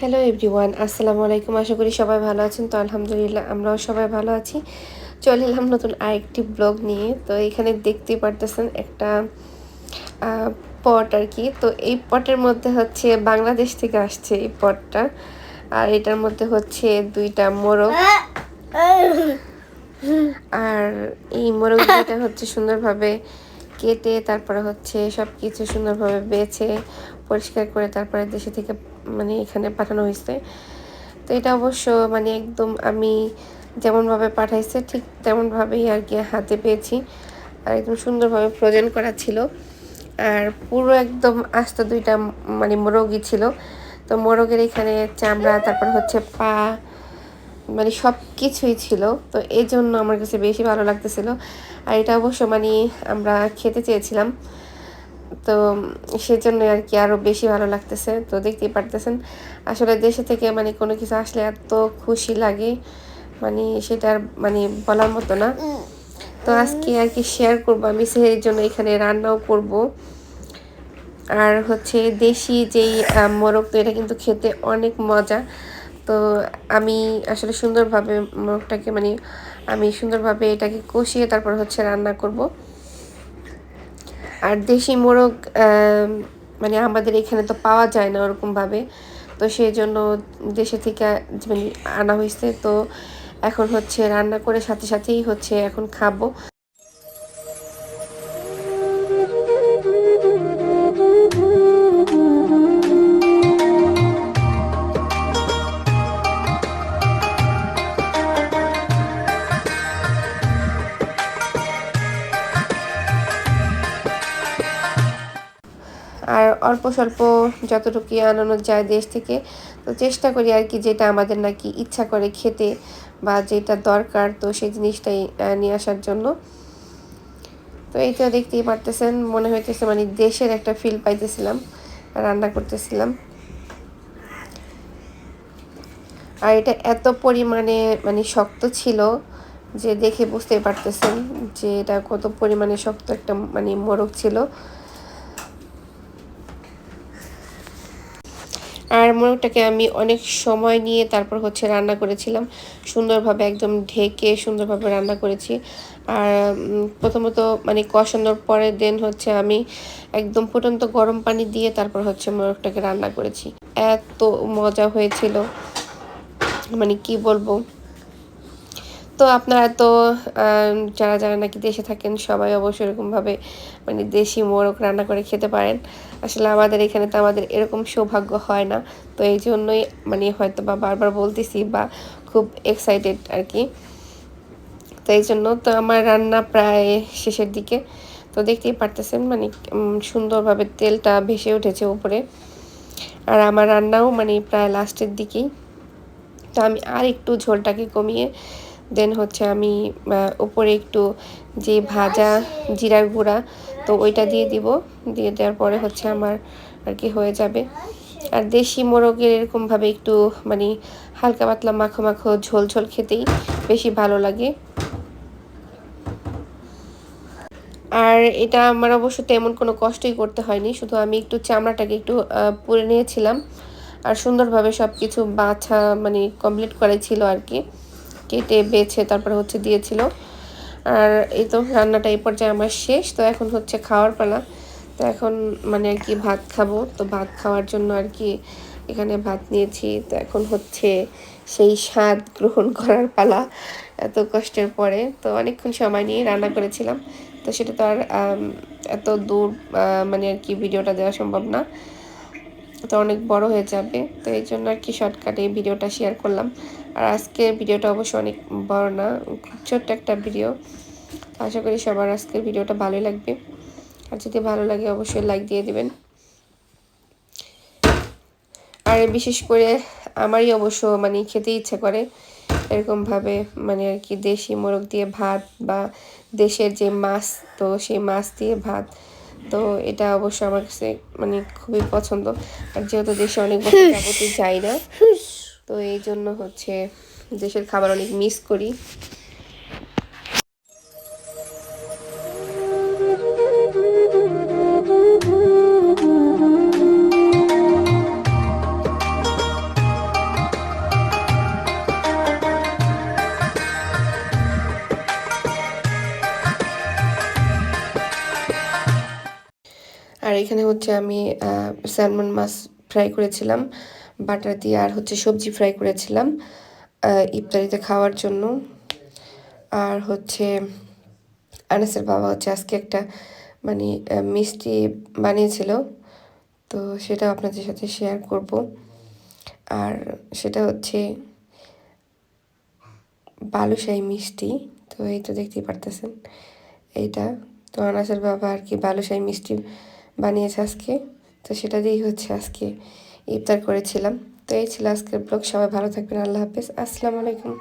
Hello everyone আসসালামু আলাইকুম আশা করি সবাই ভালো আছেন। তো আলহামদুলিল্লাহ আমরাও সবাই ভালো আছি। চলে এলাম নতুন আরেকটি ব্লগ নিয়ে। তো এখানে দেখতেই পারতেছেন একটা পট আর কি। তো এই পটের মধ্যে হচ্ছে বাংলাদেশ থেকে আসছে এই পটটা। আর এটার মধ্যে হচ্ছে দুইটা মোরগ। আর এই মোরগ দুইটা হচ্ছে সুন্দরভাবে কেটে তারপরে হচ্ছে সব কিছু সুন্দরভাবে বেছে, পরিষ্কার করে তারপরে দেশে থেকে মানে এখানে পাঠানো হয়েছে। তো এটা অবশ্য মানে একদম আমি যেমনভাবে পাঠাইছে, ঠিক তেমনভাবেই আর কি হাতে পেয়েছি। আর একদম সুন্দরভাবে ফ্রোজেন করা ছিল। আর পুরো একদম আস্ত দুইটা মানে মোরগই ছিল। তো মোরগের এখানে চামড়া, তারপর হচ্ছে পা মানে সব কিছুই ছিল। তো এই জন্য আমার কাছে বেশি ভালো লাগতেছিল। আর এটা অবশ্য মানে আমরা খেতে চেয়েছিলাম। তো সেজন্য আর কি আরও বেশি ভালো লাগতেছে। তো দেখতেই পারতেছেন। আসলে দেশে থেকে মানে কোনো কিছু আসলে এত খুশি লাগে মানে সেটার মানে বলার মতো না। তো আজকে আর কি শেয়ার করব। আমি সেই জন্য এখানে রান্নাও করব। আর হচ্ছে দেশি যেই মোরগ, তো এটা কিন্তু খেতে অনেক মজা। তো আমি আসলে সুন্দরভাবে মোরগটাকে মানে আমি সুন্দরভাবে এটাকে কষিয়ে তারপর হচ্ছে রান্না করব। আর দেশি মোরগ মানে আমাদের এখানে তো পাওয়া যায় না ওরকমভাবে। তো সেই জন্য দেশে থেকে মানে আনা হয়েছে। তো এখন হচ্ছে রান্না করে সাথে সাথেই হচ্ছে এখন খাব। অল্প স্বল্প যতটুকু আনানো যায় দেশ থেকে, তো চেষ্টা করি আর কি যেটা আমাদের নাকি ইচ্ছা করে খেতে বা যেটা দরকার তো সেই জিনিসটাই নিয়ে আসার জন্য। তো এইটা দেখতেই পারতেছেন, মনে হইতেছে মানে দেশের একটা ফিল পাইতেছিলাম, রান্না করতেছিলাম। আর এটা এত পরিমাণে মানে শক্ত ছিল যে দেখে বুঝতে পারতেছেন যে এটা কত পরিমাণে শক্ত একটা মানে মোরগ ছিল। আর ময়ূরটাকে আমি অনেক সময় নিয়ে তারপর হচ্ছে রান্না করেছিলাম। সুন্দরভাবে একদম ঢেকে সুন্দরভাবে রান্না করেছি। আর প্রথমত মানে কষানোর পরের দিন হচ্ছে আমি একদম ফুটন্ত গরম পানি দিয়ে তারপর হচ্ছে ময়ূরটাকে রান্না করেছি। এত মজা হয়েছিল। মানে কি বলব? তো আপনারা তো যারা যারা নাকি দেশে থাকেন, সবাই অবশ্যই এরকমভাবে মানে দেশি মোরগ রান্না করে খেতে পারেন। আসলে আমাদের এখানে তো আমাদের এরকম সৌভাগ্য হয় না। তো এই জন্যই মানে হয়তো বা বারবার বলতেছি বা খুব এক্সাইটেড আর কি তো এই জন্য তো আমার রান্না প্রায় শেষের দিকে। তো দেখতেই পারতেছেন মানে সুন্দরভাবে তেলটা ভেসে উঠেছে উপরে। আর আমার রান্নাও মানে প্রায় লাস্টের দিকেই। তো আমি আর একটু ঝোলটাকে কমিয়ে দেন হচ্ছে আমি উপরে একটু যে ভাজা জিরার গুঁড়া, তো ওইটা দিয়ে দিব। দিয়ে দেওয়ার পরে হচ্ছে আমার আর কি হয়ে যাবে। আর দেশি মোরগের এরকমভাবে একটু মানে হালকা পাতলা মাখো মাখো ঝোল ঝোল খেতেই বেশি ভালো লাগে। আর এটা আমার অবশ্য তেমন কোনো কষ্টই করতে হয়নি। শুধু আমি একটু চামড়াটাকে একটু পুড়ে নিয়েছিলাম। আর সুন্দরভাবে সব কিছু বাছা মানে কমপ্লিট করেছিল আর কি। কেটে বেছে তারপরে হচ্ছে দিয়েছিল। আর এই তো রান্নাটা এই পর্যায়ে আমার শেষ। তো এখন হচ্ছে খাওয়ার পালা। তো এখন মানে আর কি ভাত খাব। তো ভাত খাওয়ার জন্য আর কি এখানে ভাত নিয়েছি। তো এখন হচ্ছে সেই স্বাদ গ্রহণ করার পালা এত কষ্টের পরে। তো অনেকক্ষণ সময় নিয়ে রান্না করেছিলাম। তো সেটা তো আর এত দূর মানে আর কি ভিডিওটা দেওয়া সম্ভব না। তো অনেক বড় হয়ে যাবে। তো এই জন্য আর কি শর্টকাটে ভিডিওটা শেয়ার করলাম। আর আজকের ভিডিওটা অবশ্য অনেক বড় না, খুব ছোট্ট একটা ভিডিও। আশা করি সবার আজকের ভিডিওটা ভালোই লাগবে। আর যদি ভালো লাগে অবশ্যই লাইক দিয়ে দিবেন। আর বিশেষ করে আমারই অবশ্য মানে খেতে ইচ্ছে করে, এরকমভাবে মানে আর কি দেশি মোরগ দিয়ে ভাত বা দেশের যে মাছ, তো সেই মাছ দিয়ে ভাত, তো এটা অবশ্য আমার কাছে মানে খুবই পছন্দ। আর যেহেতু দেশে অনেক বছর যাবতে যাই না তো এই জন্য হচ্ছে দেশের খাবার অনেক মিস করি। আর এখানে হচ্ছে আমি স্যালমন মাছ ফ্রাই করেছিলাম। বাটার দিয়ে আর হচ্ছে সবজি ফ্রাই করেছিলাম ইফতারিতে খাওয়ার জন্য। আর হচ্ছে আনাসের বাবা হচ্ছে আজকে একটা মানে মিষ্টি বানিয়েছিল, তো সেটা আপনাদের সাথে শেয়ার করব। আর সেটা হচ্ছে বালুশাহী মিষ্টি, তো এই তো দেখতেই পারতেছেন এইটা। তো আনাসের বাবা আর কি বালুশাহী মিষ্টি বানিয়েছে আজকে, তো সেটা দিয়েই হচ্ছে আজকে ইফতার করেছিলাম। তো এই ছিল আজকের ব্লগ। সবাই ভালো থাকবেন। আল্লাহ হাফিজ। আসসালামু আলাইকুম।